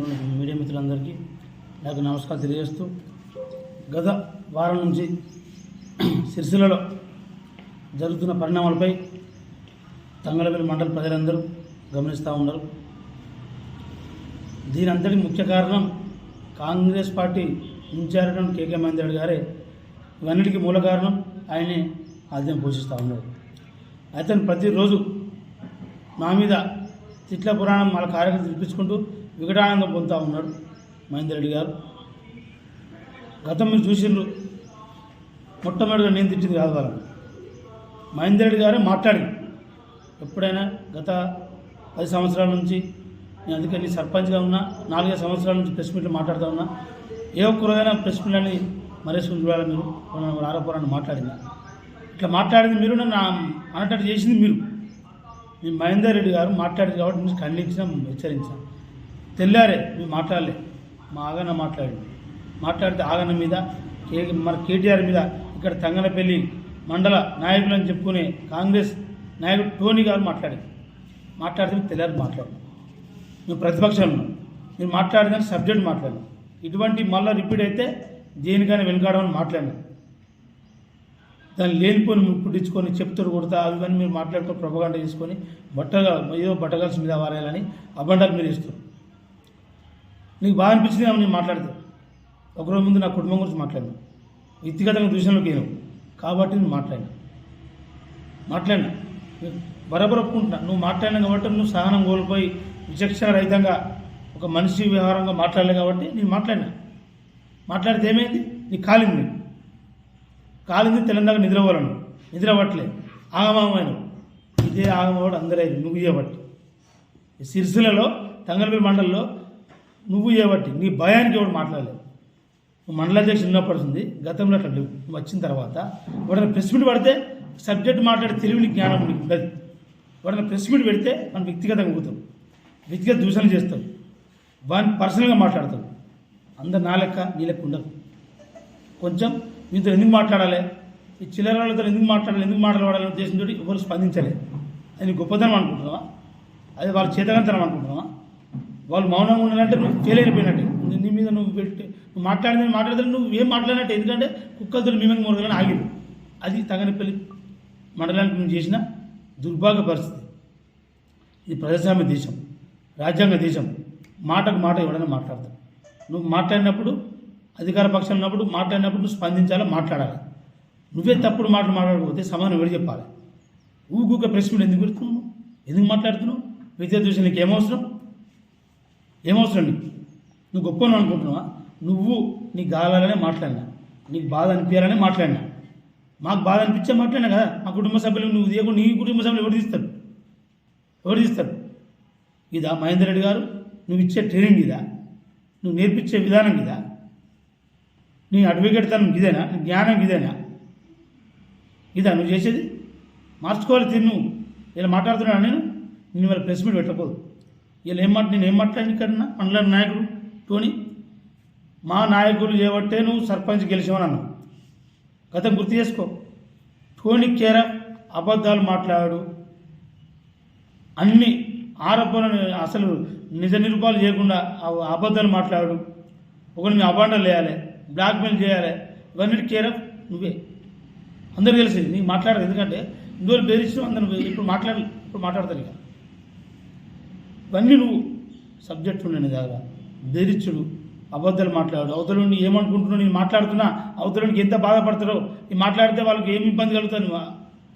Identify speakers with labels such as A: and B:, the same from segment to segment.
A: ఉన్నటువంటి మీడియా మిత్రులందరికీ నాకు నమస్కారం తెలియజేస్తూ గత వారం నుంచి సిరిసిల్లలో జరుగుతున్న పరిణామాలపై తంగళపల్లి మండల ప్రజలందరూ గమనిస్తూ ఉన్నారు. దీని అంతటి ముఖ్య కారణం Congress party incharge KK Mahender గారే. ఇవన్నిటికీ మూల కారణం ఆయనే ఆద్యం పోషిస్తూ ఉన్నారు. అతను ప్రతిరోజు మా మీద తిట్ల పురాణం వాళ్ళ కార్యక్రమం తినిపించుకుంటూ వికటానందం పొందుతూ ఉన్నాడు మహేందర్ రెడ్డి గారు. గతం మీరు చూసిండ్రు. మొట్టమొదటిగా నేను తిట్టింది కాదు వాళ్ళని. మహేందర్ రెడ్డి గారే మాట్లాడి. ఎప్పుడైనా గత పది సంవత్సరాల నుంచి నేను అందుకని సర్పంచ్గా ఉన్నా నాలుగైదు సంవత్సరాల నుంచి ప్రెస్ మీట్లు మాట్లాడుతూ ఉన్నా ఏ ఒక్కరోజైనా ప్రెస్ మీట్లని మరేసుకుని చూడాలి మీరు ఆరోపణను మాట్లాడింది? ఇట్లా మాట్లాడింది మీరు నన్ను అనటట్టు చేసింది మీరు. మీ మహేందర్ రెడ్డి గారు మాట్లాడింది కాబట్టి మీరు ఖండించినాం హెచ్చరించాం తెల్లారే నువ్వు మాట్లాడలే. మా ఆగన్న మాట్లాడింది. మాట్లాడితే ఆగన్న మీద కే మన కేటీఆర్ మీద ఇక్కడ తంగనపల్లి మండల నాయకులు అని చెప్పుకునే కాంగ్రెస్ నాయకుడు టోనీ గారు మాట్లాడింది. మాట్లాడితే తెల్లారి మాట్లాడు. నువ్వు ప్రతిపక్షంలో మీరు మాట్లాడిన సబ్జెక్ట్ మాట్లాడినాం. ఇటువంటి మళ్ళీ రిపీట్ అయితే దేనికైనా వెనుకాడమని మాట్లాడినాం. దాన్ని లేనిపోని పుట్టించుకొని చెప్తారు కొడతా అవి కానీ మీరు మాట్లాడుకొని ప్రొపగండ చేసుకొని బట్టగా ఏదో బట్టగల్స్ మీద వారేయాలని అబండాలు మీరు ఇస్తారు నీకు బాగా అనిపించింది ఏమో నేను మాట్లాడితే. ఒకరోజు ముందు నా కుటుంబం గురించి మాట్లాడినా. వ్యక్తిగతంగా దృశ్యంలోకి నేను కాబట్టి నేను మాట్లాడినా. మాట్లాడినా. బరాబర్ ఒప్పుకుంటున్నా. నువ్వు మాట్లాడినా కాబట్టి నువ్వు సహనం కోల్పోయి విచక్షణ రహితంగా ఒక మనిషి వ్యవహారంగా మాట్లాడలే కాబట్టి నేను మాట్లాడినా. మాట్లాడితే ఏమైంది? నీకు కాలింది కాలింది తెలంగాణ నిద్రపోవాలను. నిద్రపట్టలే. ఆగమామైన ఇదే ఆగమవాడు అందరూ నువ్వు ఇవ్వబట్టి సిరిసిలలో తంగలపల్లి మండలంలో నువ్వు ఏవట్టి? నీ భయానికి ఎవడు మాట్లాడలేదు. నువ్వు మండలాధ్యక్షుడు ఉన్నప్పటింది గతంలో అట్లా లేవు. నువ్వు వచ్చిన తర్వాత ఎవరైనా ప్రెస్ మీట్ పడితే సబ్జెక్ట్ మాట్లాడే తెలివిని జ్ఞానం నీకు ఉండదు. ఎవరైనా ప్రెస్ మీట్ పెడితే మనం వ్యక్తిగతంగా పోతాం. వ్యక్తిగత దూషణ చేస్తాం. వాడిని పర్సనల్గా మాట్లాడతాం. అందరు నా లెక్క నీ లెక్క ఉండదు కొంచెం మీతో ఎందుకు మాట్లాడాలి? ఈ చిల్లర వాళ్ళతో ఎందుకు మాట్లాడాలి? ఎందుకు మాట్లాడాలనే ఉద్దేశంతో ఎవరు స్పందించలేదు అది గొప్పతనం అనుకుంటున్నావా? అది వాళ్ళ చేతకంతనం అనుకుంటున్నావా? వాళ్ళు మౌనంగా ఉండాలంటే నువ్వు ఫెయిల్ అయిపోయినట్టే నీ- నీ మీద నువ్వు పెట్టి నువ్వు మాట్లాడింది మాట్లాడితే నువ్వు ఏం మాట్లాడినట్టు. ఎందుకంటే కుక్కలతో మీ మీద మురగలని ఆగింది అది తగనిపల్లి మండలానికి నువ్వు చేసిన దుర్భాగ్య పరిస్థితి. ఇది ప్రజాస్వామ్య దేశం రాజ్యాంగ దేశం. మాటకు మాట ఎవడైనా మాట్లాడతాడు. నువ్వు మాట్లాడినప్పుడు అధికార పక్షం ఉన్నప్పుడు మాట్లాడినప్పుడు నువ్వు స్పందించాలి మాట్లాడాలి? నువ్వే తప్పుడు మాటలు మాట్లాడకపోతే సమాధానం ఎవరు చెప్పాలి? ఊగూక ప్రెస్ మీట్ ఎందుకు పెడుతున్నావు? ఎందుకు మాట్లాడుతున్నావు? విద్యా దృష్టి నీకు ఏమవసరం ఏమవసరం నీకు? నువ్వు గొప్పను అనుకుంటున్నావా? నువ్వు నీ గాలాలనే మాట్లాడినా నీకు బాధ అనిపించాలనే మాట్లాడినా. మాకు బాధ అనిపించే మాట్లాడినా కదా మా కుటుంబ సభ్యులు నువ్వు తీయకుండా నీ కుటుంబ సభ్యులు ఎవరు తీస్తారు? ఎవరు తీస్తారు? ఇదా మహేందర్ రెడ్డి గారు నువ్వు ఇచ్చే ట్రైనింగ్ ఇదా? నువ్వు నేర్పించే విధానం ఇదా? నీ అడ్వకేట్ తనం ఇదేనా? నీ జ్ఞానం ఇదేనా? ఇదా నువ్వు చేసేది? మార్చుకోవాలి తిను ఇలా మాట్లాడుతున్నాను నేను? నేను వాళ్ళ ప్రెస్ మీట్ పెట్టకూడదు వీళ్ళు ఏం మాట నేను ఏం మాట్లాడిన ఇక్కడ మండల నాయకుడు టోనీ మా నాయకులు చేయబట్టే నువ్వు సర్పంచ్ గెలిచావని అన్నావు. గతం గుర్తు చేసుకో. టోనీ కేర అబద్ధాలు మాట్లాడు. అన్ని ఆరోపణలు అసలు నిజ నిరూపాలు చేయకుండా అబద్ధాలు మాట్లాడు. ఒకరిని అబాండాలు వేయాలి బ్లాక్మెయిల్ చేయాలి ఇవన్నీ కేర్ ఆఫ్ నువ్వే. అందరూ తెలిసింది నీకు మాట్లాడదు ఎందుకంటే ఇందువల్ల బెదిరించడం అందరూ ఇప్పుడు మాట్లాడాలి ఇప్పుడు మాట్లాడతారు ఇక. ఇవన్నీ నువ్వు సబ్జెక్ట్ నేను కాదా? బెదిరించుడు అబద్ధాలు మాట్లాడు. అవతలని ఏమనుకుంటున్నావు? నేను మాట్లాడుతున్నా. అవతలనికి ఎంత బాధపడతారో? ఈ మాట్లాడితే వాళ్ళకి ఏమి ఇబ్బంది కలుగుతాను?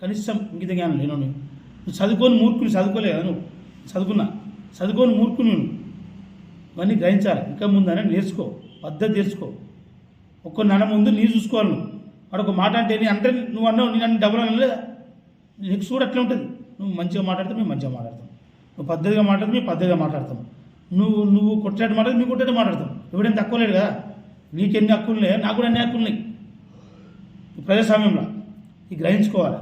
A: కనీసం ఇంకిత జ్ఞానం లేను నువ్వు నువ్వు చదువుకొని మూర్ఖుని చదువుకోలే కదా నువ్వు? చదువుకున్నా? చదువుకొని మూర్ఖుని నువ్వు? ఇవన్నీ గ్రహించాలి. ఇంకా ముందనే నేర్చుకో. పద్ధతి నేర్చుకో. ఒక్క నెల ముందు నీ చూసుకోవాలి నువ్వు. వాడు ఒక మాట అంటే నీ అంటే నువ్వు అన్నావు నేను అన్ని డబ్బులు అనలేదా? నీకు కూడా అట్లా ఉంటుంది. నువ్వు మంచిగా మాట్లాడితే మేము మంచిగా మాట్లాడతాం. నువ్వు పద్ధతిగా మాట్లాడితే మేము పద్ధతిగా మాట్లాడతాం. నువ్వు నువ్వు కొట్టాడు మాట్లాడితే మేము కొట్టాడు మాట్లాడతాం. ఎవడేం తక్కువ లేడు కదా. నీకెన్ని హక్కులు ఉన్నాయి నాకు కూడా అన్ని హక్కులు ఉన్నాయి. ప్రజాస్వామ్యంలో ఇది గ్రహించుకోవాలి.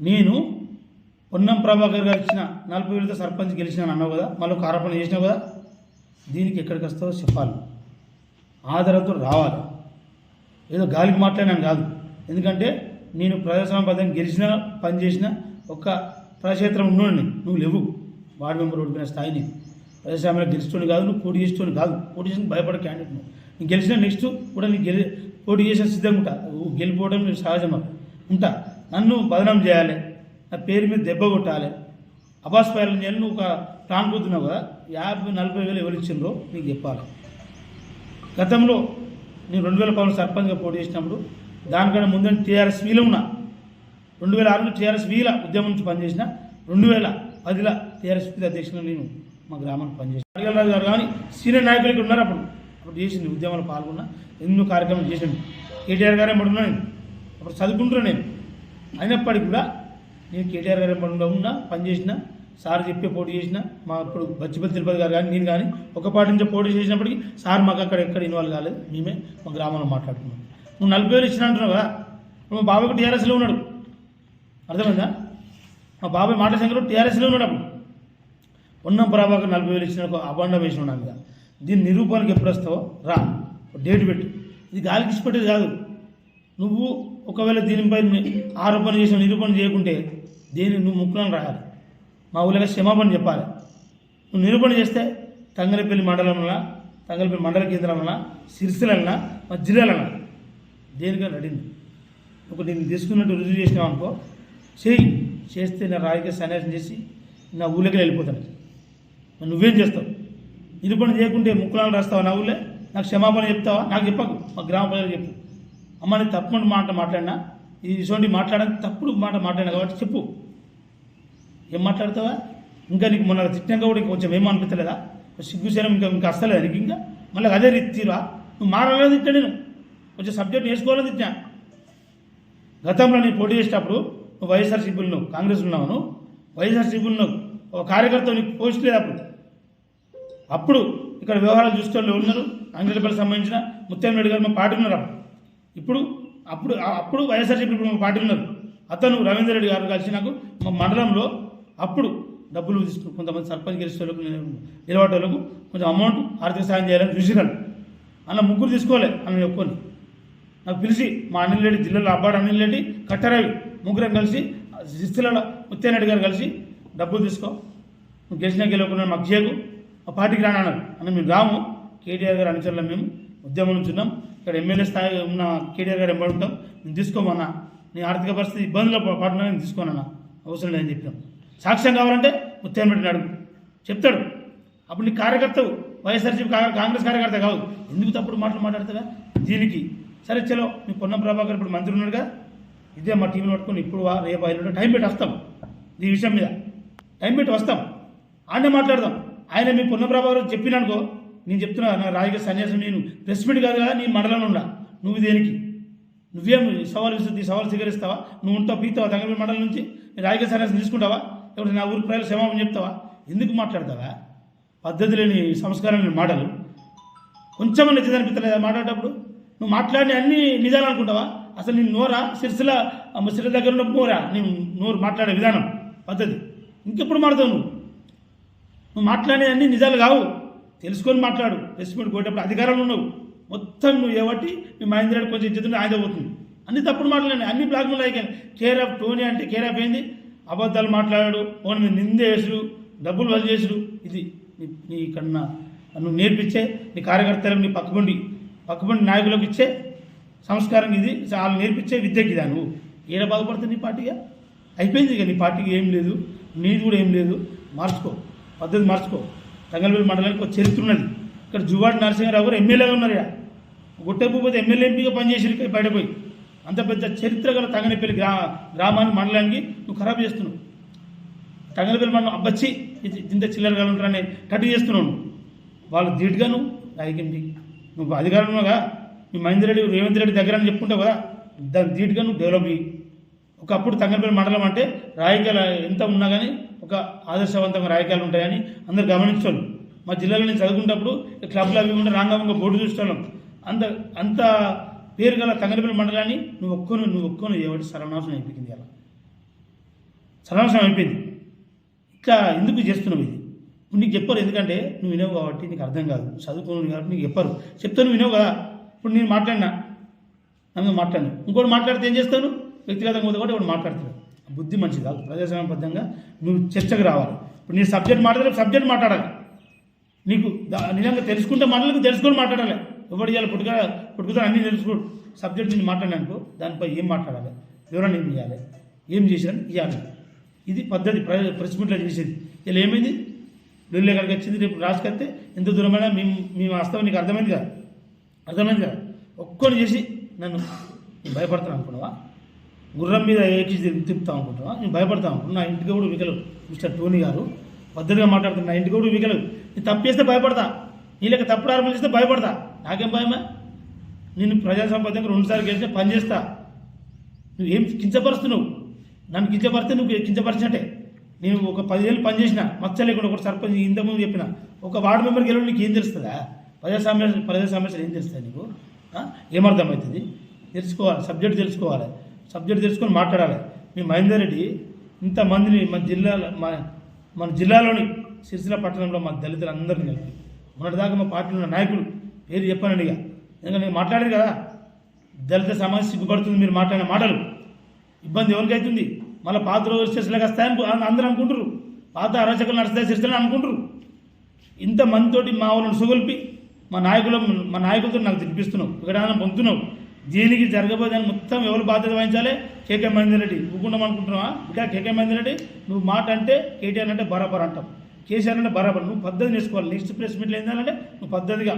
A: నేను పొన్నం ప్రభాకర్ గారు ఇచ్చిన నలభై వేలతో సర్పంచ్ గెలిచినాను అన్నావు కదా. మళ్ళీ ఒక ఆరోపణ చేసినావు కదా. దీనికి ఎక్కడికి వస్తావో చెప్పాలి. ఆధారంతో రావాలి. ఏదో గాలికి మాట్లాడినాను కాదు. ఎందుకంటే నేను ప్రజాస్వామ్య పద్ధతిని గెలిచిన పనిచేసిన ఒక ప్రజాక్షేత్రం ఉన్నోడిని. నువ్వు లేవు. వార్డు మెంబర్ ఓడిపోయిన స్థాయిని. ప్రజాస్వామ్యంలో గెలిచేటోని కాదు నువ్వు పోటీ చేసేటోని కాదు. పోటీ చేసిన భయపడే క్యాండిడేట్ నువ్వు. నీకు గెలిచిన నెక్స్ట్ కూడా నీకు గెలి పోటీ చేసే సిద్ధంగా ఉంటా. గెలిపోవడం నీకు సహజం ఉంటా. నన్ను బదనాం చేయాలి. నా పేరు మీద దెబ్బ కొట్టాలి. అబాస్ పైరలు చేయాలి. నువ్వు ఒక ప్లాన్ పొద్దున్నావు కదా. యాభై నలభై వేలు ఎవరు ఇచ్చిండ్రో నీకు చెప్పాలి. గతంలో నేను రెండు వేల పవన్ సర్పంచ్గా పోటీ చేసినప్పుడు దానికన్నా ముందని టీఆర్ఎస్ వీలో ఉన్నా రెండు వేల ఆరులో టీఆర్ఎస్ వీల ఉద్యమం నుంచి పనిచేసిన రెండు వేల పదిల టీఆర్ఎస్ వీల అధ్యక్షులు నేను మా గ్రామానికి పనిచేసిన అడిగలరాజు గారు కానీ సీనియర్ నాయకులు ఇక్కడ ఉన్నారు అప్పుడు. అప్పుడు చేసింది ఉద్యమంలో పాల్గొన్న ఎన్నో కార్యక్రమాలు చేసాను కేటీఆర్ గారు పడున్నా ఉన్నాను అప్పుడు చదువుకుంటున్నా నేను. అయినప్పటికీ కూడా నేను కేటీఆర్ గారు పడున్నా ఉన్నా పనిచేసిన సార్ చెప్పే పోటీ చేసిన మా ఇప్పుడు బచ్చిపల్లి తిరుపతి గారు కానీ నేను కానీ ఒక పాటి నుంచి పోటీ చేసినప్పటికీ సార్ మాకు అక్కడ ఎక్కడ ఇన్వాల్వ్ కాలేదు. మేమే మా గ్రామంలో మాట్లాడుతున్నాం నువ్వు నలభై వేలు ఇచ్చిన అంటున్నావు కదా. మా బాబాయ్ టీఆర్ఎస్లో ఉన్నాడు. అర్థమైందా? మా బాబాయ్ మాట సంఖ్యలో టీఆర్ఎస్లో ఉన్నాడు అప్పుడు. ప్రభాకర్ నలభై వేలు ఇచ్చిన ఒక అబండ వేసి ఉన్నాను కదా దీని నిరూపణకి ఎప్పుడు వస్తావో రా ఒక డేట్ పెట్టు. ఇది గాలికి ఇచ్చిపెట్టేది కాదు. నువ్వు ఒకవేళ దీనిపై ఆరోపణ చేసిన నిరూపణ చేయకుంటే దేని నువ్వు ముక్కులను రాయాలి. మా ఊళ్ళగా క్షమాపణ చెప్పాలి. నువ్వు నిరూపణ చేస్తే తంగలపల్లి మండలంలో తంగలపల్లి మండల కేంద్రంలో సిరిసిలన్నా మా జిల్లాలన్నా దేనికైనా రెడీని ఒక నేను తీసుకున్నట్టు రుజువు చేసినావు అనుకో చేయి చేస్తే నా రాయిగా సన్యాసం చేసి నా ఊళ్ళకి వెళ్ళిపోతాను. నువ్వేం చేస్తావు? నిరూపణ చేయకుంటే ముక్కులాలు రాస్తావా నా ఊళ్ళే? నాకు క్షమాపణ చెప్తావా? నాకు చెప్పకు. మా గ్రామ ప్రజలు చెప్పు. అమ్మ నేను మాట మాట్లాడినా. ఈ ఇటువంటి మాట్లాడని తప్పుడు మాట మాట్లాడినా కాబట్టి చెప్పు. ఏం మాట్లాడతావా? ఇంకా నీకు మొన్న తిట్టినాక కూడా కొంచెం ఏమో అనిపించలేదా? సిగ్గుశరం ఇంకా ఇంకా అస్తలేదు నీకు ఇంకా? మళ్ళీ అదే రీతి తీరా నువ్వు మారలేదు తిట్టా నేను. కొంచెం సబ్జెక్ట్ నేర్చుకోవాలని తిట్టా గతంలో నేను పోటీ చేసేటప్పుడు నువ్వు వైఎస్ఆర్సీపీలు నువ్వు కాంగ్రెస్ ఉన్నావు నువ్వు. వైఎస్ఆర్సీపీలు నువ్వు ఒక కార్యకర్త నీకు పోస్ట్ లేదు అప్పుడు. అప్పుడు ఇక్కడ వ్యవహారాలు చూస్తే వాళ్ళు ఉన్నారు? అంగడిపల్లి సంబంధించిన ముత్యంరెడ్డి గారు మా పార్టీ ఉన్నారు అప్పుడు. ఇప్పుడు అప్పుడు అప్పుడు వైఎస్ఆర్సీపీ ఇప్పుడు మా పార్టీ ఉన్నారు. అతను రవీంద్ర రెడ్డి గారు కలిసి నాకు మా మండలంలో అప్పుడు డబ్బులు తీసుకుని కొంతమంది సర్పంచ్ గెలిచే వాళ్ళకు నిలబడే వాళ్ళకు కొంచెం అమౌంట్ ఆర్థిక సాయం చేయాలని చూసినాను అలా ముగ్గురు తీసుకోవాలి అని చెప్పుకొని నాకు పిలిచి మా అనిల్ రెడ్డి జిల్లాలో అబ్బాడు అనిల్ రెడ్డి కట్టరవి. ముగ్గురం కలిసి శిస్తులలో ముత్యారెడ్డి గారు కలిసి డబ్బులు తీసుకో. నువ్వు గెలిచినా గెలవకుండా మాకు చేయకు. మా పార్టీకి రాను అన్నారు అన్న మేము రాము. కేటీఆర్ గారు అనుచరులు మేము. ఉద్యమం నుంచి ఉన్నాం. ఇక్కడ ఎమ్మెల్యే స్థాయి ఉన్న కేటీఆర్ గారు ఎంబడి ఉంటాం. నేను తీసుకోమన్నా. నీ ఆర్థిక పరిస్థితి ఇబ్బందుల పడుతున్నా నేను తీసుకోనన్నా. అవసరం లేదని చెప్పినాం. సాక్ష్యం కావాలంటే ముత్యం రెడ్డిని అడుగు. చెప్తాడు. అప్పుడు నీ కార్యకర్తవు. వైఎస్ఆర్సీపీ కా- కాంగ్రెస్ కార్యకర్త కాదు ఎందుకు తప్పుడు మాటలు మాట్లాడతావా? దీనికి. సరే చలో. నీ పొన్నం ప్రభాకర్ ఇప్పుడు మంత్రి ఉన్నాడుగా. ఇదే మా టీంలో పట్టుకొని ఇప్పుడు వా రేపు ఐదు టైం పెట్టి వస్తాం. ఈ విషయం మీద టైం పెట్టి వస్తాం. ఆయనే మాట్లాడదాం. ఆయన మీ పొన్న గారు చెప్పిననుకో నేను చెప్తున్నా నా రాజకీయ సన్యాసం నేను ప్రెస్ కాదు కదా నీ మండలంలో ఉండా. నువ్వు దేనికి? నువ్వేం సవాల్ విసురుతుంది సవాల్ స్వీకరిస్తావా? నువ్వు ఉంటావు పీతావా తంగపల్లి మండలం నుంచి? రాజకీయ సన్యాసం తీసుకుంటావా? లేకపోతే నా ఊరి ప్రజలు క్షమాపణ చెప్తావా? ఎందుకు మాట్లాడతావా? పద్ధతి లేని సంస్కారం లేని మాటలు. కొంచెం నిజం అనిపించలేదా మాట్లాడేటప్పుడు? నువ్వు మాట్లాడిన అన్ని నిజాలు అనుకుంటావా? అసలు నీ నోరా? సిరిసిల ముసిరి దగ్గర ఉన్న నోరా? నీ నోరు మాట్లాడే విధానం పద్ధతి. ఇంకెప్పుడు మాడతావు నువ్వు? నువ్వు మాట్లాడే అన్ని నిజాలు కావు. తెలుసుకొని మాట్లాడు. రెస్పెక్ట్ పోయేటప్పుడు అధికారంలో ఉన్నావు మొత్తం నువ్వు ఏవట్టి మీ మహేంద్ర కొంచెం ఇచ్చేది ఆయన పోతుంది. అన్ని తప్పుడు మాట్లాడి అన్ని బ్లాక్ మెయిల్ అయిపోయాయి కేర్ ఆఫ్ టోనీ అంటే కేర్ ఆఫ్ ఏంది? అబద్ధాలు మాట్లాడాడు. ఓన్ మీద నిందేసుడు డబ్బులు వల్ల చేసుడు ఇది నీ నీ కన్నా నువ్వు నేర్పించే నీ కార్యకర్తలకు నీ పక్కబండి పక్కబండి నాయకులకు ఇచ్చే సంస్కారం ఇది. వాళ్ళు నేర్పించే విద్యకి ఇదా నువ్వు ఏడ బాధపడుతుంది నీ పార్టీగా? అయిపోయింది ఇక నీ పార్టీకి ఏం లేదు. నీది కూడా ఏం లేదు. మార్చుకో. పద్ధతి మార్చుకో. తంగలపల్లి మండలానికి ఒక చరిత్ర ఉన్నది. ఇక్కడ జువాడి నరసింహారావు గారు ఎమ్మెల్యేగా ఉన్నారు ఇక గుట్టెపోతే ఎమ్మెల్యే ఎంపీగా పనిచేసి ఇక్కడ బయటపోయి అంత పెద్ద చరిత్ర గల తంగనపల్లి గ్రా గ్రామాన్ని మండలానికి నువ్వు ఖరాబ్ చేస్తున్నావు. తంగనపల్లి మండలం అబ్బచ్చి ఇంత చిల్లరగా ఉంటారని కట్టు చేస్తున్నావు నువ్వు. వాళ్ళు ధీటుగా నువ్వు. రాజకీయం నువ్వు అధికారంలోగా మీ మహేందర్ రెడ్డి రేవంత్ రెడ్డి దగ్గర అని చెప్పుకుంటావు కదా దాని ధీటుగా నువ్వు డెవలప్ చెయ్యి. ఒకప్పుడు తంగనపల్లి మండలం అంటే రాయకాయలు ఎంత ఉన్నా కానీ ఒక ఆదర్శవంతంగా రాయకాయలు ఉంటాయని అందరు గమనించాలి మా జిల్లాలో నేను చదువుకునేటప్పుడు క్లబ్లు అవి ఉండే రాంగంగా బోర్డు చూస్తున్నాం అంత అంత పేరు గల తంగనపల్లి మండలాన్ని నువ్వు ఒక్కను నువ్వు ఒక్కను ఎవరి సర్వనాశనం అయిపోయింది అలా సర్వనాశనం అయిపోయింది. ఇట్లా ఎందుకు చేస్తున్నావు ఇది? నీకు చెప్పరు ఎందుకంటే నువ్వు వినవు కాబట్టి నీకు అర్థం కాదు. చదువుకోను కాబట్టి నీకు చెప్పరు. చెప్తాను వినవు కదా. ఇప్పుడు నేను మాట్లాడినా? నన్ను మాట్లాడినా? ఇంకోటి మాట్లాడితే ఏం చేస్తాను వ్యక్తిగతంగా పోతే కూడా ఒకటి మాట్లాడతాడు. బుద్ధి మంచిది కాదు. ప్రజాస్వామ్యబద్ధంగా నువ్వు చర్చకు రావాలి. ఇప్పుడు నీ సబ్జెక్ట్ మాట్లాడితే సబ్జెక్ట్ మాట్లాడాలి. నీకు నిజంగా తెలుసుకుంటే మాటలకు తెలుసుకొని మాట్లాడాలి. ఎవరు చేయాలి పుట్టుక పుట్టుకతో అన్నీ తెలుసుకోడు సబ్జెక్ట్ నేను మాట్లాడానుకో దానిపై ఏం మాట్లాడాలి? వివరణ ఏం చేయాలి ఏం చేశాను ఇవ్వాలి ఇది పద్ధతి. ప్ర- ప్రెస్ మీట్లో చేసేది. ఇలా ఏమైంది? ఢిల్లీ ఎక్కడికి వచ్చింది రేపు రాసుకొస్తే ఎంత దూరమైనా మేము మేము వస్తాం నీకు అర్థమైంది కదా. అర్థమైంది కదా చేసి నన్ను నేను భయపడతాను అనుకున్నావా? గుర్రం మీద ఏకి తిప్పుతాం అనుకుంటున్నావా? నేను భయపడతాను అనుకున్నా నా ఇంటికి కూడా వికలు మిస్టర్ టోనీ గారు. పద్ధతిగా మాట్లాడుతున్నా నా ఇంటికి కూడా వికలు నేను తప్పు చేస్తే భయపడతా. నీ లెక్క తప్పుడు ఆరంభం చేస్తే భయపడతా. నాకేం భయమా? నేను ప్రజా సంపాదనకు రెండుసార్లు గెలిస్తే పని చేస్తా. నువ్వు ఏం కించపరుస్తున్నావు? నన్ను కించపరిస్తే నువ్వు కించపరిచినట్టే. నేను ఒక పదివేలు పని చేసిన మచ్చ లేకుండా ఒక సర్పంచ్ ఇంతకుముందు చెప్పిన ఒక వార్డు మెంబర్ గెలవడం నీకు ఏం తెలుస్తుందా? ప్రజా సమస్య ప్రజా సమస్యలు ఏం తెలుస్తాయి నీకు ఏమర్థమవుతుంది? తెలుసుకోవాలి సబ్జెక్ట్ తెలుసుకోవాలి. సబ్జెక్ట్ తెలుసుకొని మాట్లాడాలి. మీ మహేందర్ రెడ్డి ఇంతమందిని మన జిల్లాలో మా మన జిల్లాలోని సిరిసిల్ల పట్టణంలో మా దళితులందరినీ కలిపి మొన్నటిదాకా మా పార్టీలో ఉన్న నాయకులు పేరు చెప్పానండి ఇక ఎందుకంటే నేను మాట్లాడేది కదా? దళిత సమస్య సిగ్గుపడుతుంది మీరు మాట్లాడిన మాటలు. ఇబ్బంది ఎవరికి అవుతుంది మళ్ళీ పాత రోజు స్టేషన్లకు వస్తాయని అందరూ అనుకుంటారు పాత అరాచకలు నడుస్తాయి సిరిసిల్లని అనుకుంటారు ఇంత మందితోటి మా వాళ్ళని సుగొల్పి మా నాయకులు మా నాయకులతో నాకు తినిపిస్తున్నావు వికటానం పొందుతున్నావు దీనికి జరగబోదని మొత్తం ఎవరు బాధ్యత వహించాలి? కేకే మహేందర్ రెడ్డి. ఇవ్వకుండా అనుకుంటున్నావా? ఇంకా కేకే మహేందర్ రెడ్డి నువ్వు మాట అంటే కేటీఆర్ అంటే బరాబర్ అంటావు. కేసీఆర్ అంటే బరాబర్. నువ్వు పద్ధతి నేర్చుకోవాలి. నెక్స్ట్ ప్రెస్ మీట్లు ఏంటంటే నువ్వు పద్ధతిగా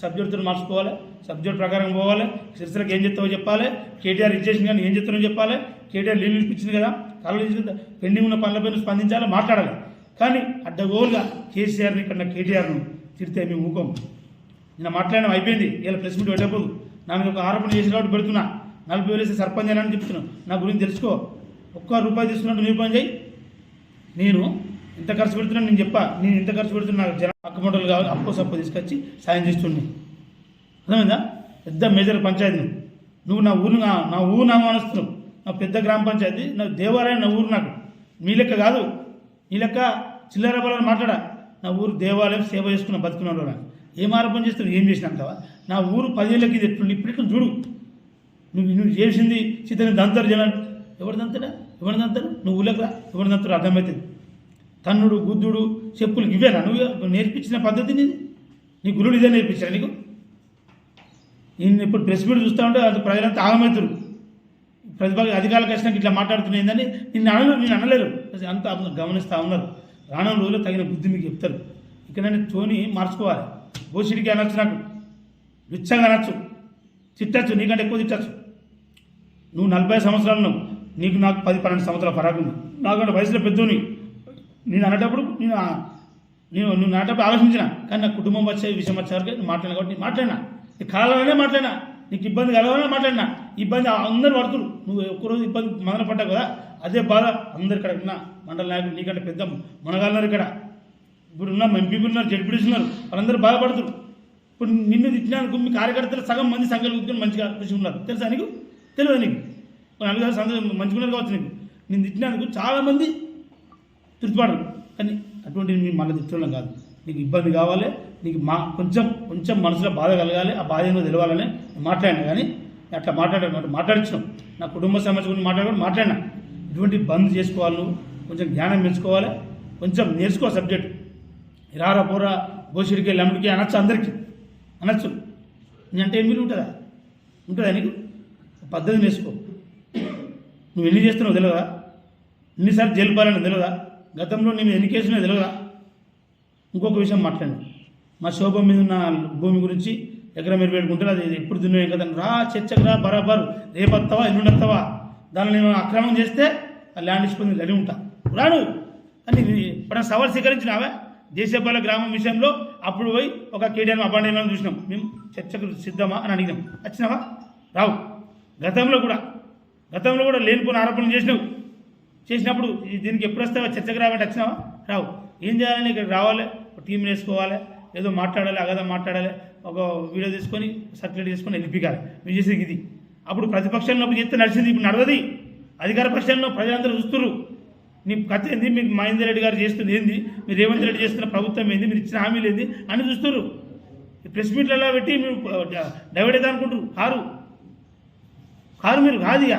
A: సబ్జెక్టుతో మార్చుకోవాలి. సబ్జెక్ట్ ప్రకారం పోవాలి. సిరిసిలకు ఏం చెప్తావో చెప్పాలి. కేటీఆర్ ఇచ్చేసిన కానీ ఏం చెప్తానో చెప్పాలి. కేటీఆర్ లీవ్ ఇప్పించింది కదా? కళ్ళు ఇచ్చింది పెండింగ్ ఉన్న పనులపైన స్పందించాలి మాట్లాడాలి. కానీ అడ్డగోలుగా కేసీఆర్ని ఇక్కడ కేటీఆర్ను తిడితే మేము ఊకం నిన్న మాట్లాడడం అయిపోయింది. ఇలా ప్రెస్ మీట్ పెట్టకూడదు నా మీద ఒక ఆరోపణ చేసిన కాబట్టి పెడుతున్నా. నలభై వేలు సర్పంచ్ అని చెప్తున్నాను నా గురించి తెలుసుకో. ఒక్క రూపాయి తీసుకున్నట్టు నీ పని చేయి. నేను ఇంత ఖర్చు పెడుతున్నా నేను చెప్పా. నేను ఇంత ఖర్చు పెడుతున్నా నాకు జన అక్కమొట్టలు కావాలి అప్పు సప్పు తీసుకొచ్చి సాయం చేస్తుండే. అర్థమైందా? పెద్ద మేజర్ పంచాయతీ నువ్వు. నా ఊరు నా నా ఊరు నామానుస్తున్నావు నా పెద్ద గ్రామ పంచాయతీ నా దేవాలయం నా ఊరు నాకు. నీ లెక్క కాదు. నీ లెక్క చిల్లర బలని మాట్లాడా. నా ఊరు దేవాలయం సేవ చేసుకున్న బతుకున్నాడు వాళ్ళు నాకు. ఏం ఆరోపణ చేస్తున్నావు? ఏం చేసినాంటావా నా ఊరు పదేళ్ళకి ఇది ఎట్లు ఇప్పుడు ఇట్లా చూడు. నువ్వు నువ్వు చేసింది సీతని దంతారు జనాలు. ఎవరు దంతడా? ఎవరు దంతరు నువ్వు ఊళ్ళకరా ఎవరు అర్థమవుతుంది తన్నుడు గుద్దుడు చెప్పులు ఇవేనా నువ్వు నేర్పించిన పద్ధతి నీది? నీ గురుడు ఇదే నేర్పించారా నీకు? నేను ఇప్పుడు ప్రెస్ మీట్ చూస్తూ ఉంటే అది ప్రజలంతా ఆగమవుతురు. ప్రతిభ అధికారులకు వచ్చినాక ఇట్లా మాట్లాడుతున్నాయిందని నిన్ను అనలు నేను అనలేరు. అంత గమనిస్తూ ఉన్నారు. రానున్న రోజుల్లో తగిన బుద్ధి మీకు చెప్తారు. ఇక్కడ తోని మార్చుకోవాలి. బోసిడికి అనొచ్చు నాకు. రుచ్చంగా అనొచ్చు. తిట్టచ్చు నీకంటే ఎక్కువ తిట్టచ్చు. నువ్వు నలభై సంవత్సరాలు నువ్వు నీకు నాకు పది పన్నెండు సంవత్సరాల పరాకు ఉంది. నాకంటే వయసులో పెద్దోని. నేను అనేటప్పుడు నేను నేను నువ్వు నాటప్పుడు ఆలోచించిన. కానీ నా కుటుంబం వచ్చే విషయం వచ్చేవరకు నేను మాట్లాడినా కాబట్టి నేను మాట్లాడినా. నీ కాలంలోనే మాట్లాడినా. నీకు ఇబ్బంది కలవాలనే మాట్లాడినా. ఇబ్బంది అందరూ పడుతురు. నువ్వు ఒక్కరోజు ఇబ్బంది మొదలు పడ్డావు కదా. అదే బాధ అందరు ఇక్కడ ఉన్న. మండల నాయకులు నీకంటే పెద్ద మునగాలన్నారు ఇక్కడ ఇప్పుడు ఉన్న ఎంపీలు ఉన్నారు జడ్పీడీస్ ఉన్నారు వాళ్ళందరూ బాధపడుతున్నారు. ఇప్పుడు నిన్ను తిట్టినందుకు మీ కార్యకర్తలు సగం మంది సంఘాలు కూర్చొని మంచిగా ఖుషి ఉన్నారు. తెలుసా నీకు? తెలియదు నీకు? నలుగురు సంఘ మంచిగా ఉన్నారు కావచ్చు నీకు. నేను తిట్టినందుకు చాలామంది తృప్తిపడరు కానీ అటువంటి మేము మళ్ళీ తిట్టడం కాదు. నీకు ఇబ్బంది కావాలి నీకు మా కొంచెం కొంచెం మనసులో బాధ కలగాలి ఆ బాధ ఏమో తెలవాలని నేను మాట్లాడినా కానీ అట్లా మాట్లాడాను మాట్లాడించినాం నా కుటుంబ సమస్య గురించి మాట్లాడుకుని మాట్లాడినా. ఇటువంటి బంద్ చేసుకోవాలి నువ్వు? కొంచెం జ్ఞానం పెంచుకోవాలి. కొంచెం నేర్చుకో సబ్జెక్ట్. రారా పోరా బోసిడికి లమ్మిడికి అనొచ్చు అందరికీ. అనొచ్చు. నీ అంటే ఏమి ఉంటుందా? ఉంటుందా నీకు? పద్ధతి నేర్చుకో నువ్వు ఎన్ని చేస్తున్నావు తెలియదా ఎన్నిసార్లు జైలు పాలన తెలియదా గతంలో నేను ఎన్ని కేసులో తెలియదా ఇంకొక విషయం మాట్లాడాను మా శోభ మీద ఉన్న భూమి గురించి ఎకరం మీరు పెట్టుకుంటారు అది ఎప్పుడు దున్నే కదా రా చర్చకు రా బరాబర్. రేపు వస్తావా ఎల్లుండి వస్తావా దానిలో నేను అక్రమం చేస్తే ఆ ల్యాండ్ ఇచ్చిపోయింది రెడీ ఉంటా. రాను అని ఇప్పుడు సవాల్ స్వీకరించినావా? దేశపాల గ్రామం విషయంలో అప్పుడు పోయి ఒక కేటీఆర్ అపాయింట్మెంట్ చూసినాం. మేము చర్చకు సిద్ధమా అని అడిగినాం. వచ్చినావా? రావు. గతంలో కూడా గతంలో కూడా లేనిపోయిన ఆరోపణలు చేసినావు. చేసినప్పుడు దీనికి ఎప్పుడు వస్తావా? చర్చకు రావంటే వచ్చినావా? రావు. ఏం చేయాలని ఇక్కడ రావాలి? ఒక టీం వేసుకోవాలి. ఏదో మాట్లాడాలి అగదా మాట్లాడాలి. ఒక వీడియో తీసుకొని సర్క్యులేట్ చేసుకొని వెళ్ళిపికాలి. మీరు చేసేది ఇది. అప్పుడు ప్రతిపక్షంలో చేస్తే నడిచింది ఇప్పుడు నడవది. అధికార పక్షంలో ప్రజలందరూ చూస్తున్నారు నీ కథ ఏంది? మీకు మహేందర్ రెడ్డి గారు చేస్తుంది ఏంది? మీరు రేవంత్ రెడ్డి చేస్తున్న ప్రభుత్వం ఏంది? మీరు ఇచ్చిన హామీలు ఏంది? అని చూస్తారు ప్రెస్ మీట్లలో పెట్టి మీరు డైవర్ట్ అవుతా అనుకుంటారు కారు. కారు మీరు కాదు ఇక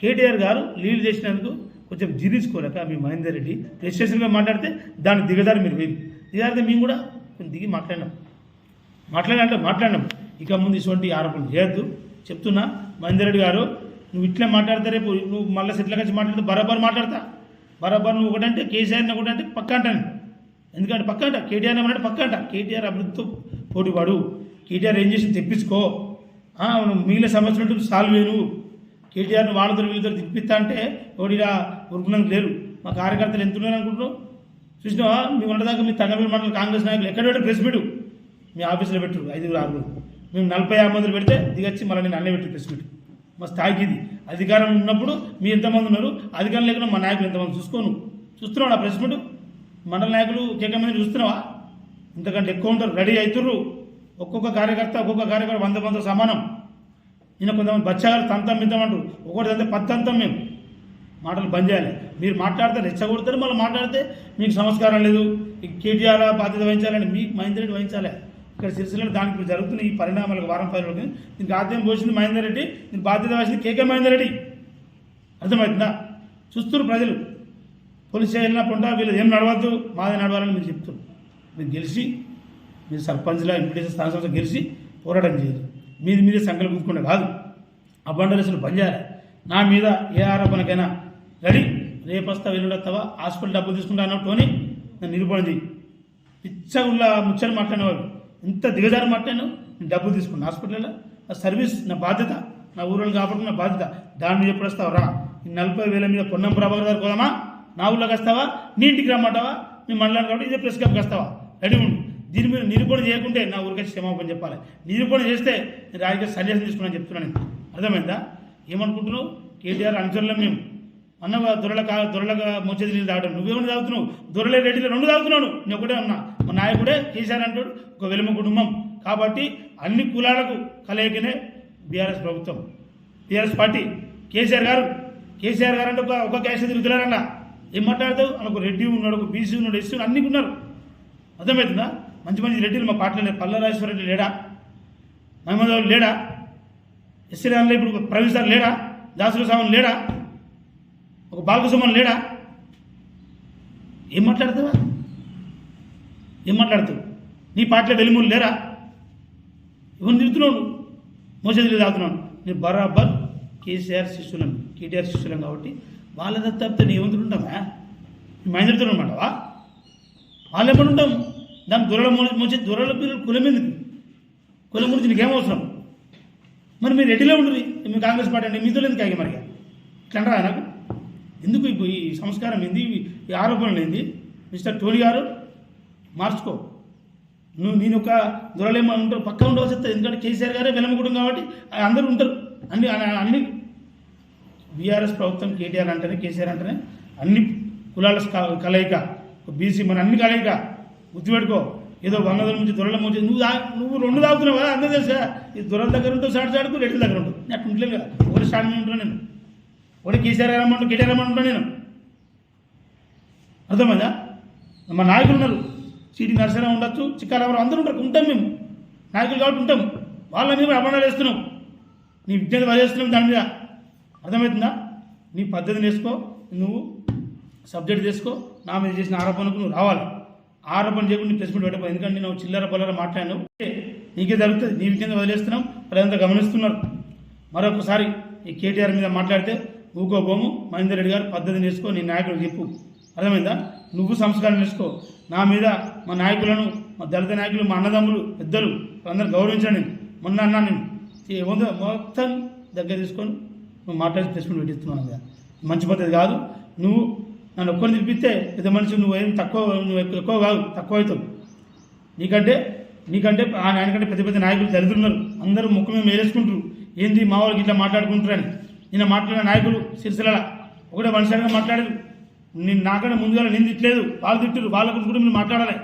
A: కేటీఆర్ గారు లీడ్ చేసినందుకు కొంచెం జీర్ణించుకోలేక మీ మహేందర్ రెడ్డి ప్రెస్ మాట్లాడితే దాన్ని దిగదారు మీరు వేరు దిగారితే మేము కూడా? కొంచెం దిగి మాట్లాడినాం. మాట్లాడాలంటే మాట్లాడినాం. ఇక ముందు ఇటువంటి ఆరోపణలు చేయొద్దు. చెప్తున్నా మహేందర్ రెడ్డి గారు నువ్వు ఇట్లా మాట్లాడితే రేపు నువ్వు మళ్ళీ సెట్ల కలిసి మాట్లాడితే బరాబర్ మాట్లాడతా. బరాబర్ నువ్వు ఒకటంటే కేసీఆర్ని ఒకటంటే పక్క అంటాను ఎందుకంటే పక్క అంట కేటీఆర్ ఏమన్నా పక్క అంట కేటీఆర్ అభివృద్ధితో పోటీపాడు కేటీఆర్ ఏం చేసి తెప్పించుకో. మిగిలిన సమస్యలు ఉంటుంది సాల్వ్ చేయను. కేటీఆర్ని వాళ్ళతో వీళ్ళతో తిప్పిస్తా అంటే ఎవడిగా ఉరుకునందుకు లేరు. మా కార్యకర్తలు ఎంత ఉన్నారు అనుకుంటున్నావు? చూసినావా? మీ ఉండదాకా మీ తంగపల్లి మండలం కాంగ్రెస్ నాయకులు ఎక్కడ పెట్టి ప్రెస్ మీటు? మీ ఆఫీస్లో పెట్టు ఐదుగురు ఆరుగురు. మేము నలభై యాభై మందిని పెడితే దిగచ్చి మళ్ళీ నేను అన్నీ పెట్టి ప్రెస్ మీట్. మా స్థాయికి ఇది. అధికారం ఉన్నప్పుడు మీ ఎంతమంది ఉన్నారు? అధికారం లేకుండా మా నాయకులు ఎంతమంది చూసుకోను? చూస్తున్నావు ఆ ప్రెస్ మీట్? మండల నాయకులు కేక మంది చూస్తున్నావా? ఇంతకంటే ఎక్కువ ఉంటారు రెడీ అవుతుర్రు. ఒక్కొక్క కార్యకర్త ఒక్కొక్క కార్యకర్త వంద మంది సమానం. నేను కొంతమంది బచ్చాగారు తంతం మింతమంటారు ఒకటి అంతే పత్తంతం మేము. మాటలు బంద్ చేయాలి. మీరు మాట్లాడితే రెచ్చగొడతారు మళ్ళీ మాట్లాడితే మీకు సంస్కారం లేదు. కేటీఆర్ బాధ్యత వహించాలని మీకు మహేందర్ వహించాలి. ఇక్కడ సిరిసిల్లలో దానికి ఇప్పుడు జరుగుతున్న ఈ పరిణామాలకు వారం పది రోజులు దీనికి ఆద్యం పోసింది మహేందర్ రెడ్డి దీనికి బాధ్యత వహించింది కేకే మహేందర్ రెడ్డి. అర్థమవుతుందా? చూస్తున్నారు ప్రజలు. పోలీస్ స్టేషన్లో వీళ్ళు ఏం నడవద్దు మాది నడవాలని మీరు చెప్తున్నారు. మీరు గెలిచి మీరు సర్పంచ్లో ఎంపీటీసీ స్థాన సంస్థ గెలిచి పోరాటం చేయాలి మీది మీదే సంకల్పం కూర్చుకుంటే కాదు. అబండలేసులు బంద్ చేయాలి నా మీద ఏ ఆరోపణకైనా రెడీ రేపస్తా వస్తా హాస్పిటల్ డబ్బులు తీసుకుంటా అన్నావు టోని నన్ను నిరూపణ చేయి పిచ్చగుళ్ళ ముచ్చని మాట్లాడినవాడు ఇంత దిగజారం మాట్లాడాను నేను డబ్బులు తీసుకున్నాను హాస్పిటల్లో నా సర్వీస్ నా బాధ్యత నా ఊళ్ళో కాపాడుకున్న బాధ్యత. దాని మీద ఎప్పుడు వస్తావు? రా. నలభై వేల మీద పొన్నం ప్రభాకర్ గారు కోదామా నా ఊళ్ళోకి వస్తావా? నీ ఇంటికి రమ్మంటావా? మీ మండలానికి కాబట్టి ఇదే ప్రెస్ క్లబ్కి వస్తావా? రెడీ ఉండు. దీని మీద నిరూపణ చేయకుంటే నా ఊరికి క్షమాపణ చెప్పాలి. నిరూపణ చేస్తే నేను రాజకీయ సన్యాసం తీసుకున్నాను చెప్తున్నాను నేను. అర్థమైందా? ఏమనుకుంటున్నావు? కేటీఆర్ అనుచరులం మేము. అన్న దొరల కా దొరలగా మోచేది నీళ్ళు తాగడం. నువ్వేమని తాగుతున్నావు? దొరలే రెడ్డిలో రెండు తాగుతున్నాను. నేను ఒకటే ఉన్నా నాయకుడే కేసీఆర్ అంటాడు ఒక వెలుమ కుటుంబం. కాబట్టి అన్ని కులాలకు కలయికనే బీఆర్ఎస్ ప్రభుత్వం. BRS party. KCR garu KCR garu అంటే ఒక ఒక క్యాష్ తిరుగుతున్నారన్న ఏం మాట్లాడతావు? ఒక రెడ్డి ఉన్నాడు ఒక బీసీ ఉన్నాడు ఎస్సీ అన్నీ ఉన్నారు. అర్థమవుతుందా? మంచి మంచి రెడ్డిలు మా పార్టీలో పల్లరాజేశ్వర రెడ్డి లేడా? మహమ్మద్ లేడా? ఎస్సీ దానిలో ఇప్పుడు ప్రవీణ్ సార్ లేడా? దాసుల స్వామి లేడా? ఒక బాలకృష్ణ లేడా? ఏం మాట్లాడతావా? ఏం మాట్లాడుతావు? నీ పార్టీలో వెలుములు లేరా? ఇవన్నీ తిరుగుతున్నావు మోసేది తాగుతున్నాను నేను బరాబర్ కేసీఆర్ శిష్యులం కేటీఆర్ శిష్యులం కాబట్టి వాళ్ళ దత్తాపితే నీ ఏమంతులు ఉంటామా మహేంద్రతో ఉంటావా వాళ్ళు ఎప్పుడు ఉంటాం దాని దొరల మోసే దొరల పిల్లలు కులం ఎందుకు? కులం గురించి నీకేం అవసరం? మరి మీరు రెడ్డిలో ఉండరు మీ కాంగ్రెస్ పార్టీ అంటే మీతో ఎందుకు ఆగి మరి? ఇట్లా నాకు? ఎందుకు ఇప్పుడు ఈ సంస్కారం ఏంది? ఈ ఆరోపణలు ఏంది? మిస్టర్ టోనీ గారు మార్చుకో. నువ్వు నేను ఒక దొరలేమో ఉంటారు పక్క ఉండవలసి వస్తుంది. ఎందుకంటే కేసీఆర్ గారే వెలమకూడం కాబట్టి అందరూ ఉంటారు. అన్ని అన్ని బీఆర్ఎస్ ప్రభుత్వం కేటీఆర్ అంటేనే కేసీఆర్ అంటేనే అన్ని కులాల కలయిక. బీసీ మన అన్ని కలయిక. గుర్తుపెట్టుకో ఏదో వంగదల నుంచి దొరల నుంచి నువ్వు నువ్వు రెండు తాగుతున్నావు కదా అందరూ తెలుసా? ఈ దొరల దగ్గర ఉంటావు సాటి సాడుకు రెడ్డి దగ్గర ఉంటావు నేను అట్లా ఉండలేదు కదా. ఒకటి స్టాండ్ ఉంటాను నేను. ఒకటి కేసీఆర్ రమ్మంటూ కేటీఆర్ రమ్మంటా నేను. అర్థమైందా? మా నాయకులు ఉన్నారు. సిటీ నరసరావు ఉండొచ్చు చిక్కారావు అందరూ ఉంటారు ఉంటాం మేము. నాయకులు కాబట్టి ఉంటాం. వాళ్ళ మీద అపండాలు వేస్తున్నాం. నీ విద్యను వదిలేస్తున్నాం దాని మీద. అర్థమవుతుందా? నీ పద్ధతిని నేర్చుకో నువ్వు సబ్జెక్ట్ చేసుకో నా మీద చేసిన ఆరోపణకు నువ్వు రావాలి. ఆరోపణ చేయకుండా నీ ప్రెస్ మీట్ పెట్టకపోయి ఎందుకంటే నేను చిల్లర పొల్లర మాట్లాడాను నీకే జరుగుతుంది. నీ విద్యను వదిలేస్తున్నాం. ప్రజలంతా గమనిస్తున్నారు. మరొకసారి ఈ కేటీఆర్ మీద మాట్లాడితే ఊకోబోము మహేందర్ రెడ్డి గారు పద్ధతి నేర్చుకో నీ నాయకుడు చెప్పు. అర్థమైందా? నువ్వు సంస్కారం నేర్చుకో. నా మీద మా నాయకులను మా దళిత నాయకులు మా అన్నదమ్ములు పెద్దలు అందరూ గౌరవించాను నేను మొన్న అన్నా నేను ఏముందో మొత్తం దగ్గర తీసుకొని నువ్వు మాట్లాడి ప్రెస్ పెట్టిస్తున్నావు కదా మంచి పద్ధతి కాదు. నువ్వు నన్ను ఒక్కరిని తిప్పిస్తే పెద్ద మనిషి నువ్వు ఏం తక్కువ నువ్వు ఎక్కువ ఎక్కువ కాదు తక్కువ అవుతావు. నీకంటే నీకంటే ఆ ఆయనకంటే పెద్ద పెద్ద నాయకులు దళితులు ఉన్నారు అందరూ ముఖం మీద మేలేసుకుంటారు. ఏంది మా వాళ్ళకి ఇట్లా మాట్లాడుకుంటారని. నిన్న మాట్లాడిన నాయకులు సిరిసిల్ల ఒకటే మనిషిగా మాట్లాడారు. నేను నాకన్నా ముందుగా నేను తిట్టలేదు. వాళ్ళు తిట్టారు వాళ్ళ గురించి కూడా మీరు మాట్లాడాలి.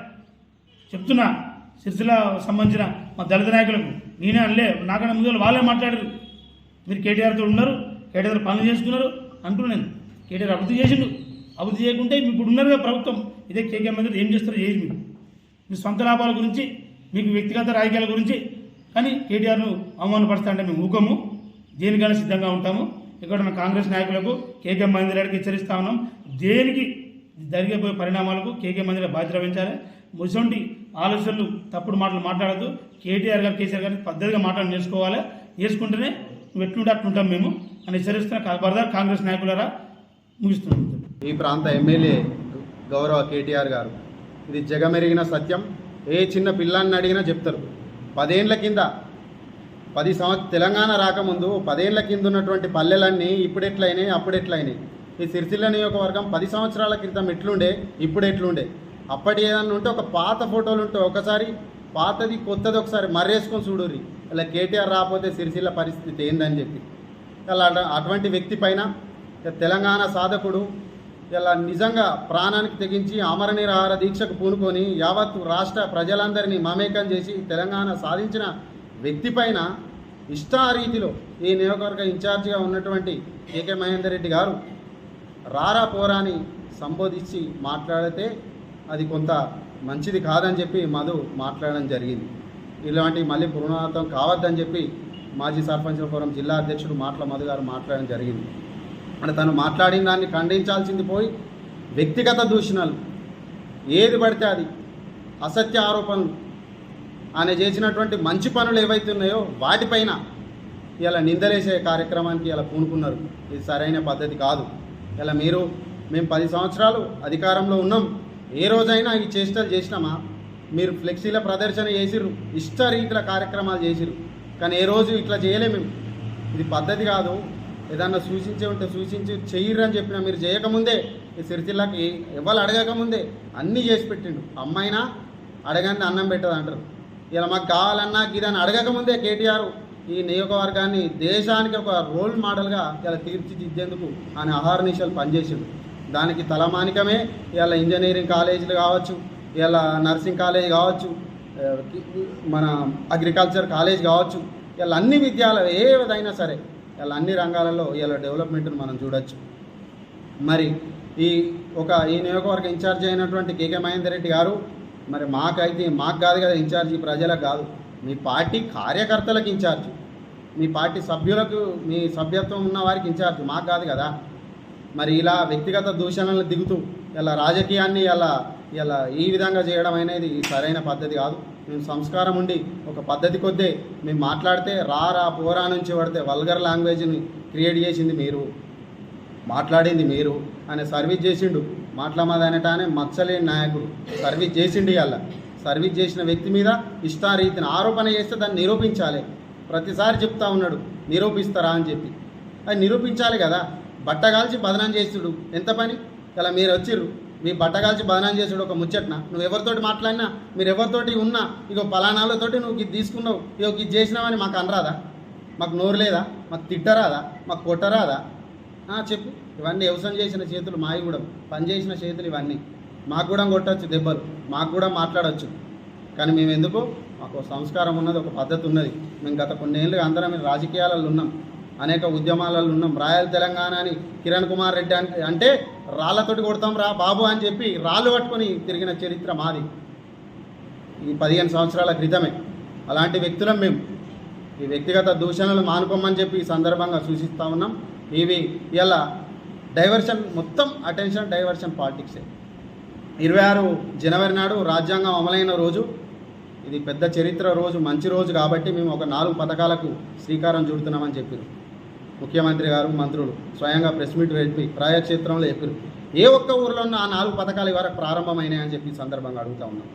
A: చెప్తున్నా సిరిసిల సంబంధించిన మా దళిత నాయకులకు. నేనే అనలే. నాకన్నా ముందుగా వాళ్ళే మాట్లాడారు మీరు కేటీఆర్తో ఉన్నారు. కేటీఆర్ పనులు చేసుకున్నారు అంటున్నాను నేను. కేటీఆర్ అభివృద్ధి చేసిండు. అభివృద్ధి చేయకుంటే ఇప్పుడు ఉన్నారు కదా ప్రభుత్వం. ఇదే కేకే మంది ఏం చేస్తారో చేయరు మీరు మీ సొంత లాభాల గురించి మీకు వ్యక్తిగత రాజకీయాల గురించి. కానీ కేటీఆర్ను అవమానపరుస్తాంటే మేము ఊకము. దేనికైనా సిద్ధంగా ఉంటాము. ఇక్కడ ఉన్న కాంగ్రెస్ నాయకులకు కేకే మహేందర్ రెడ్డికి హెచ్చరిస్తా ఉన్నాం. దేనికి జరిగిపోయే పరిణామాలకు కేకే మందిర బాధ్యత వహించాలి. ముసొంటి ఆలోచనలు తప్పుడు మాటలు మాట్లాడద్దు. కేటీఆర్ గారు కేసీఆర్ గారిని పద్ధతిగా మాటలు నేర్చుకోవాలి. నేర్చుకుంటేనే నువ్వు ఎట్లుంటే అట్లుంటాం మేము అని హెచ్చరిస్తున్న బరదార్ కాంగ్రెస్ నాయకులరా ముగిస్తున్నాం
B: ఈ ప్రాంత ఎమ్మెల్యే గౌరవ కేటీఆర్ గారు ఇది జగమెరిగిన సత్యం. ఏ చిన్న పిల్లాన్ని అడిగినా చెప్తారు. పదేళ్ళ కింద పది సంవత్సరం తెలంగాణ రాకముందు పదేళ్ళ కింద ఉన్నటువంటి పల్లెలన్నీ ఇప్పుడు ఎట్లయినాయి అప్పుడు ఎట్లయినాయి ఈ సిరిసిల్ల నియోజకవర్గం పది సంవత్సరాల క్రితం ఎట్లుండే ఇప్పుడు ఎట్లుండే? అప్పటి ఏదన్నా ఉంటే ఒక పాత ఫోటోలు ఉంటే ఒకసారి పాతది కొత్తది ఒకసారి మర్రేసుకొని చూడుర్రి. ఇలా కేటీఆర్ రాకపోతే సిరిసిల్ల పరిస్థితి ఏందని చెప్పి. ఇలా అటువంటి వ్యక్తి పైన తెలంగాణ సాధకుడు ఇలా నిజంగా ప్రాణానికి తెగించి అమరనిరాహార దీక్షకు పూనుకొని యావత్ రాష్ట్ర ప్రజలందరినీ మమేకం చేసి తెలంగాణ సాధించిన వ్యక్తి పైన ఇష్టారీతిలో ఈ నియోజకవర్గ ఇన్ఛార్జిగా ఉన్నటువంటి కేకే మహేందర్ రెడ్డి గారు రారా పోరాని సంబోధించి మాట్లాడితే అది కొంత మంచిది కాదని చెప్పి మధు మాట్లాడడం జరిగింది. ఇలాంటి మళ్ళీ పునరావృతం కావద్దని చెప్పి మాజీ సర్పంచుల ఫోరం జిల్లా అధ్యక్షుడు మాటల మధు గారు మాట్లాడడం జరిగింది. అంటే తను మాట్లాడిన దాన్ని ఖండించాల్సింది పోయి వ్యక్తిగత దూషణలు. ఏది పడితే అది అసత్య ఆరోపణలు. ఆయన చేసినటువంటి మంచి పనులు ఏవైతే ఉన్నాయో వాటిపైన ఇలా నిందలేసే కార్యక్రమానికి ఇలా పూనుకున్నారు. ఇది సరైన పద్ధతి కాదు. ఇలా మీరు మేము పది సంవత్సరాలు అధికారంలో ఉన్నాం. ఏ రోజైనా ఈ చేష్టలు చేసినామా? మీరు ఫ్లెక్సీల ప్రదర్శన చేసిర్రు ఇష్టరీతిల కార్యక్రమాలు చేసిరు కానీ ఏ రోజు ఇట్లా చేయలేము మేము. ఇది పద్ధతి కాదు. ఏదన్నా సూచించే ఉంటే సూచించి చెయ్యరు అని చెప్పిన మీరు చేయకముందే. ఈ సిరిసిల్లకి ఎవరు అడగకముందే. అన్నీ చేసి పెట్టిండు. అమ్మాయినా అడగండి అన్నం పెట్టదు అంటారు. ఇలా మాకు కావాలన్నా ఇదని అడగకముందే కేటీఆర్. ఈ నియోజకవర్గాన్ని దేశానికి ఒక రోల్ మోడల్గా ఇలా తీర్చిదిద్దేందుకు ఆయన అహర్నిశలు పనిచేసిండు దానికి తలమానికమే ఇలా ఇంజనీరింగ్ కాలేజీలు కావచ్చు ఇలా నర్సింగ్ కాలేజ్ కావచ్చు మన అగ్రికల్చర్ కాలేజ్ కావచ్చు ఇలా అన్ని విద్యాలయం ఏ విధైనా సరే ఇలా అన్ని రంగాలలో ఇలా డెవలప్మెంట్ను మనం చూడొచ్చు. మరి ఈ ఒక ఈ నియోజకవర్గ ఇన్ఛార్జ్ అయినటువంటి కేకే మహేందర్ రెడ్డి గారు మరి మాకైతే మాకు కాదు కదా ఇన్ఛార్జ్ ఈ ప్రజలకు కాదు. మీ పార్టీ కార్యకర్తలకు ఇన్ఛార్జ్. మీ పార్టీ సభ్యులకు మీ సభ్యత్వం ఉన్న వారికి ఇన్ఛార్జ్. మాకు కాదు కదా. మరి ఇలా వ్యక్తిగత దూషణలు దిగుతూ ఇలా రాజకీయాన్ని ఇలా ఇలా ఈ విధంగా చేయడం అనేది సరైన పద్ధతి కాదు. మేము సంస్కారం ఉండి ఒక పద్ధతి కొద్దే మేము మాట్లాడితే రా రా పోరా నుంచి పడితే వల్గర్ లాంగ్వేజ్ని క్రియేట్ చేసింది మీరు మాట్లాడింది మీరు ఆయన సర్వీస్ చేసిండు మాట్లాడమదనటానే మచ్చలేని నాయకుడు సర్వీస్ చేసిండు ఇలా సర్వీస్ చేసిన వ్యక్తి మీద ఇష్టారీతిని ఆరోపణ చేస్తే దాన్ని నిరూపించాలి. ప్రతిసారి చెప్తా ఉన్నాడు నిరూపిస్తారా? అని చెప్పి. అది నిరూపించాలి కదా. బట్టగాల్చి బదనం చేస్తుడు. ఎంత పని? ఇలా మీరు వచ్చిర్రు. మీ బట్టగాల్చి బదనం చేసుడు ఒక ముచ్చట్న? నువ్వు ఎవరితోటి మాట్లాడినా? మీరు ఎవరితోటి ఉన్నా? ఇగో పలానాలతోటి నువ్వు ఇది తీసుకున్నావు. ఇగో ఇది చేసినావని మాకు అనరాదా? మాకు నోరు లేదా? మాకు తిట్టరాదా? మాకు కొట్టరాదా? చెప్పు. ఇవన్నీ వ్యవసాయం చేసిన చేతులు మావి కూడా. పని చేసిన చేతులు ఇవన్నీ. మాకు కూడా కొట్టచ్చు దెబ్బలు మాకు కూడా మాట్లాడవచ్చు కానీ మేము ఎందుకు? మాకు సంస్కారం ఉన్నది ఒక పద్ధతి ఉన్నది. మేము గత కొన్నేళ్ళుగా అందరం రాజకీయాలలో ఉన్నాం. అనేక ఉద్యమాలలో ఉన్నాం. రాయల్ తెలంగాణ అని కిరణ్ కుమార్ రెడ్డి అంటే అంటే రాళ్ళతోటి కొడతాం రా బాబు అని చెప్పి రాళ్ళు పట్టుకొని తిరిగిన చరిత్ర మాది. ఈ పదిహేను సంవత్సరాల క్రితమే. అలాంటి వ్యక్తులం మేము. ఈ వ్యక్తిగత దూషణలు మానుకోమని చెప్పి ఈ సందర్భంగా సూచిస్తూ ఉన్నాం. ఇవి ఇలా డైవర్షన్ మొత్తం అటెన్షన్ డైవర్షన్ పాలిటిక్సే. ఇరవై ఆరు జనవరి నాడు రాజ్యాంగం అమలైన రోజు. ఇది పెద్ద చరిత్ర రోజు మంచి రోజు కాబట్టి మేము ఒక నాలుగు పథకాలకు శ్రీకారం చుడుతున్నామని చెప్పారు ముఖ్యమంత్రి గారు మంత్రులు స్వయంగా ప్రెస్ మీట్ పెట్టి ప్రాయక్షేత్రంలో చెప్పారు ఏ ఒక్క ఊర్లో ఉన్న ఆ నాలుగు పథకాలు ఇవరకు ప్రారంభమైనాయని చెప్పి సందర్భంగా అడుగుతా ఉన్నాం.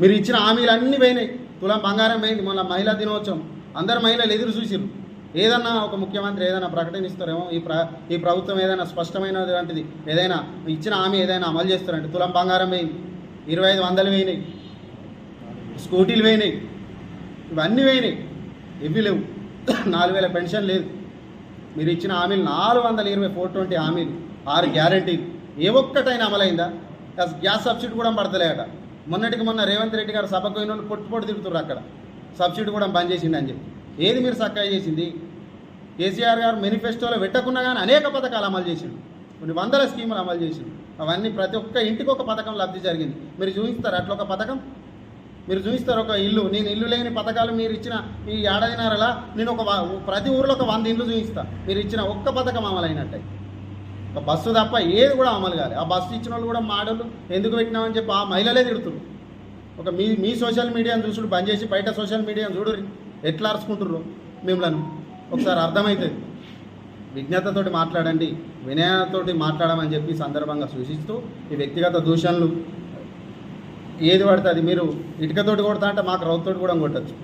B: మీరు ఇచ్చిన హామీలు అన్నీ పోయినాయి. తులం బంగారం పోయింది. మొన్న మహిళా దినోత్సవం. అందరు మహిళలు ఎదురు చూసిరు ఏదన్నా ఒక ముఖ్యమంత్రి ఏదైనా ప్రకటనిస్తారేమో ఈ ప్ర ఈ ప్రభుత్వం ఏదైనా స్పష్టమైనటువంటిది ఏదైనా ఇచ్చిన హామీ ఏదైనా అమలు చేస్తారంటే తులం బంగారం వేయింది ఇరవై ఐదు వందలు పోయినాయి స్కూటీలు పోయినాయి ఇవన్నీ పోయినాయి ఇవి లేవు. నాలుగు వేల పెన్షన్ లేదు. మీరు ఇచ్చిన హామీలు నాలుగు వందల ఇరవై ఫోర్ ట్వంటీ హామీలు ఆరు గ్యారంటీలు ఏ ఒక్కటైనా అమలైందా? అసలు గ్యాస్ సబ్సిడీ కూడా పడతలేట మొన్నటికి మొన్న రేవంత్ రెడ్డి గారు సభకు పోయిన వాళ్ళు పొట్టు పొట్టు తిరుగుతున్నారు అక్కడ. సబ్సిడీ కూడా బంద్ చేసిండని చెప్పి. ఏది మీరు చక్కగా చేసింది? కేసీఆర్ గారు మేనిఫెస్టోలో పెట్టకున్నా కానీ అనేక పథకాలు అమలు చేసిండు. కొన్ని వందల స్కీములు అమలు చేసిండు. అవన్నీ ప్రతి ఒక్క ఇంటికి ఒక పథకం లబ్ధి జరిగింది. మీరు చూపిస్తారు అట్లా ఒక పథకం? మీరు చూపిస్తారు ఒక ఇల్లు? నేను ఇల్లు లేని పథకాలు మీరు ఇచ్చిన ఈ ఏడాదిన్నరలా నేను ఒక ప్రతి ఊర్లో ఒక వంద ఇల్లు చూపిస్తా. మీరు ఇచ్చిన ఒక్క పథకం అమలైనట్టే. ఒక బస్సు తప్ప ఏది కూడా అమలు కాదు ఆ బస్సు ఇచ్చిన వాళ్ళు కూడా మాడలు ఎందుకు పెట్టినామని చెప్పి ఆ మహిళలే తిడుతున్నారు ఒక మీ మీ సోషల్ మీడియాను చూసుడు బంద్ చేసి బయట సోషల్ మీడియాను చూడు ఎట్లా అరుచుకుంటుర్రు మిమ్మల్ని? ఒకసారి అర్థమవుతుంది విజ్ఞతతోటి మాట్లాడండి వినయతోటి మాట్లాడమని చెప్పి సందర్భంగా సూచిస్తూ ఈ వ్యక్తిగత దూషణలు ఏది పడితే అది మీరు ఇటుకతోటి కొడతా అంటే మాకు రౌతోటి కూడా కొట్టచ్చు.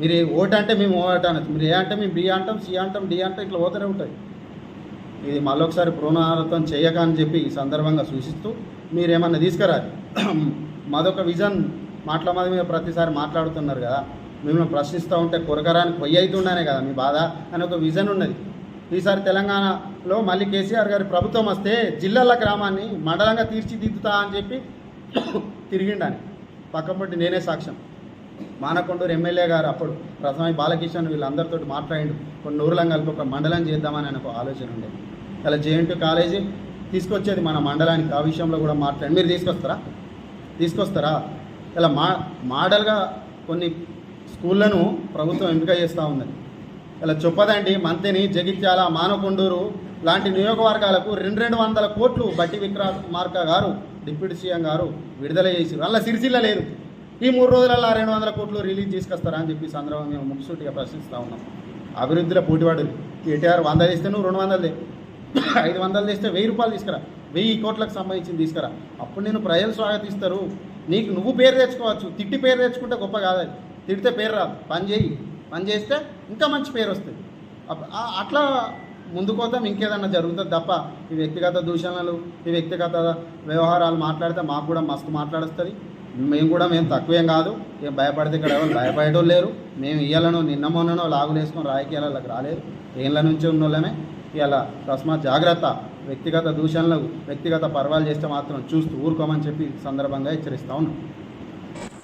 B: మీరు ఏ ఓటు అంటే మేము ఓటు అనొచ్చు. మీరు ఏ అంటే మేము బి అంటాం సి అంటాం డి అంటాం ఇట్లా పోతూనే ఉంటాయి. ఇది మళ్ళొకసారి పునరావృతం చేయక అని చెప్పి ఈ సందర్భంగా సూచిస్తూ మీరేమన్నా తీసుకురాలి. మాదొక విజన్ మాట్లాడమని మీద మీరు ప్రతిసారి మాట్లాడుతున్నారు కదా మిమ్మల్ని ప్రశ్నిస్తూ ఉంటే కొరకరానికి పొయ్యి అవుతుండనే కదా మీ బాధ అని ఒక విజన్ ఉన్నది. ఈసారి తెలంగాణలో మళ్ళీ కేసీఆర్ గారి ప్రభుత్వం వస్తే జిల్లాల గ్రామాన్ని మండలంగా తీర్చిదిద్దుతా అని చెప్పి తిరిగిండని. పక్కపొట్టి నేనే సాక్ష్యం. మానకొండూరు ఎమ్మెల్యే గారు అప్పుడు ప్రథమై బాలకిషన్ వీళ్ళందరితో మాట్లాడిండు. కొన్ని ఊర్లం కలిపి ఒక మండలం చేద్దామని ఆయన ఒక ఆలోచన ఉండేది. అలా జేఎన్టీ కాలేజీ తీసుకొచ్చేది మన మండలానికి. ఆ విషయంలో కూడా మాట్లాడి మీరు తీసుకొస్తారా? తీసుకొస్తారా? ఇలా మా మోడల్గా కొన్ని స్కూళ్ళను ప్రభుత్వం ఎంపిక చేస్తూ ఉన్నది ఇలా చొప్పదండి మంతెని జగిత్యాల మానకొండూరు లాంటి నియోజకవర్గాలకు రెండు రెండు వందల కోట్లు బట్టి విక్రమార్క గారు డిప్యూటీ సీఎం గారు విడుదల చేసి అలా సిరిసిల్ల లేదు. ఈ మూడు రోజులలో రెండు వందల కోట్లు రిలీజ్ తీసుకొస్తారా అని చెప్పి సందర్భంగా మేము ముక్సూటిగా ప్రశ్నిస్తూ ఉన్నాం. అభివృద్ధిలో పోటీవాడు కేటీఆర్ వంద చేస్తే నువ్వు రెండు వందలు ఐదు వందలు చేస్తే వెయ్యి రూపాయలు తీసుకురా. వెయ్యి కోట్లకు సంబంధించింది తీసుకురా. అప్పుడు నేను ప్రజలు స్వాగతిస్తారు. నీకు నువ్వు పేరు తెచ్చుకోవచ్చు. తిట్టి పేరు తెచ్చుకుంటే గొప్ప కాదు తిడితే పేరు రాదు. పని చేయి. పని చేస్తే ఇంకా మంచి పేరు వస్తుంది. అట్లా ఆ- అట్లా ముందుకోతాం ఇంకేదన్నా జరుగుతుంది తప్ప ఈ వ్యక్తిగత దూషణలు ఈ వ్యక్తిగత వ్యవహారాలు మాట్లాడితే మాకు కూడా మస్తు మాట్లాడుస్తుంది. మేము కూడా మేము తక్కువేం కాదు. ఏం భయపడితే ఇక్కడ ఎవరు భయపడేటోళ్ళు లేరు. మేము ఇయ్యాలను నిన్న మొన్ననో లాగులేసుకొని రాయికి రాజకీయాలకు రాలేదు. ఏళ్ళ నుంచి ఉన్నోళ్ళమే. ఇలా తస్మాత్ జాగ్రత్త. వ్యక్తిగత దూషణలు వ్యక్తిగత పర్వాలు చేస్తే మాత్రం చూస్తూ ఊరుకోమని చెప్పి సందర్భంగా హెచ్చరిస్తా ఉన్నాం.